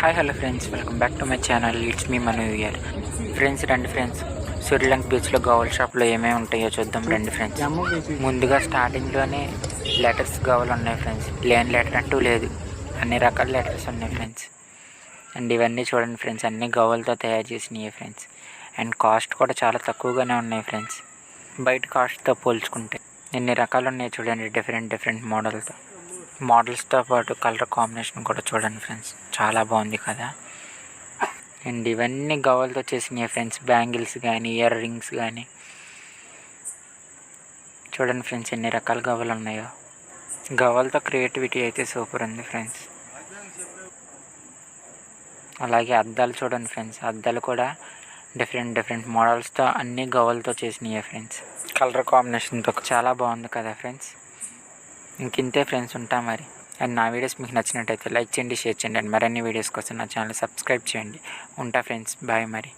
Hi hello friends welcome back to my channel it's me Manu here friends రండి friends Suryalanka బీచ్లో గౌల్ షాప్లో ఏమేమి ఉంటాయో చూద్దాం రండి ఫ్రెండ్స్ ముందుగా స్టార్టింగ్లోనే లెటర్స్ గౌలు ఉన్నాయి ఫ్రెండ్స్ లేని లెటర్ అంటూ లేదు. అన్ని రకాల లెటర్స్ ఉన్నాయి ఫ్రెండ్స్ అండ్ ఇవన్నీ చూడండి ఫ్రెండ్స్ అన్ని గౌలతో తయారు చేసినవి ఫ్రెండ్స్ అండ్ కాస్ట్ కూడా చాలా తక్కువగానే ఉన్నాయి ఫ్రెండ్స్ బయట కాస్ట్తో పోల్చుకుంటే ఎన్ని రకాలు ఉన్నాయి చూడండి. డిఫరెంట్ డిఫరెంట్ మోడల్తో మోడల్స్తో పాటు కలర్ కాంబినేషన్ కూడా చూడండి ఫ్రెండ్స్. చాలా బాగుంది కదా. అండ్ ఇవన్నీ గవ్వలతో చేసినాయి ఫ్రెండ్స్. బ్యాంగిల్స్ కానీ ఇయర్ రింగ్స్ కానీ చూడండి ఫ్రెండ్స్ ఎన్ని రకాల గవ్వలు ఉన్నాయో. గవ్వలతో క్రియేటివిటీ అయితే సూపర్ ఉంది ఫ్రెండ్స్. అలాగే అద్దాలు చూడండి ఫ్రెండ్స్. అద్దాలు కూడా డిఫరెంట్ డిఫరెంట్ మోడల్స్తో అన్ని గవ్వలతో చేసినాయి ఫ్రెండ్స్. కలర్ కాంబినేషన్తో చాలా బాగుంది కదా ఫ్రెండ్స్. ఇంకింతే ఫ్రెండ్స్ ఉంటా మరి. అండ్ నా వీడియోస్ మీకు నచ్చినట్టయితే లైక్ చేయండి షేర్ చేయండి. అండ్ మరిన్ని వీడియోస్ కోసం నా ఛానల్ సబ్స్క్రైబ్ చేయండి. ఉంటా ఫ్రెండ్స్ బాయ్ మరి.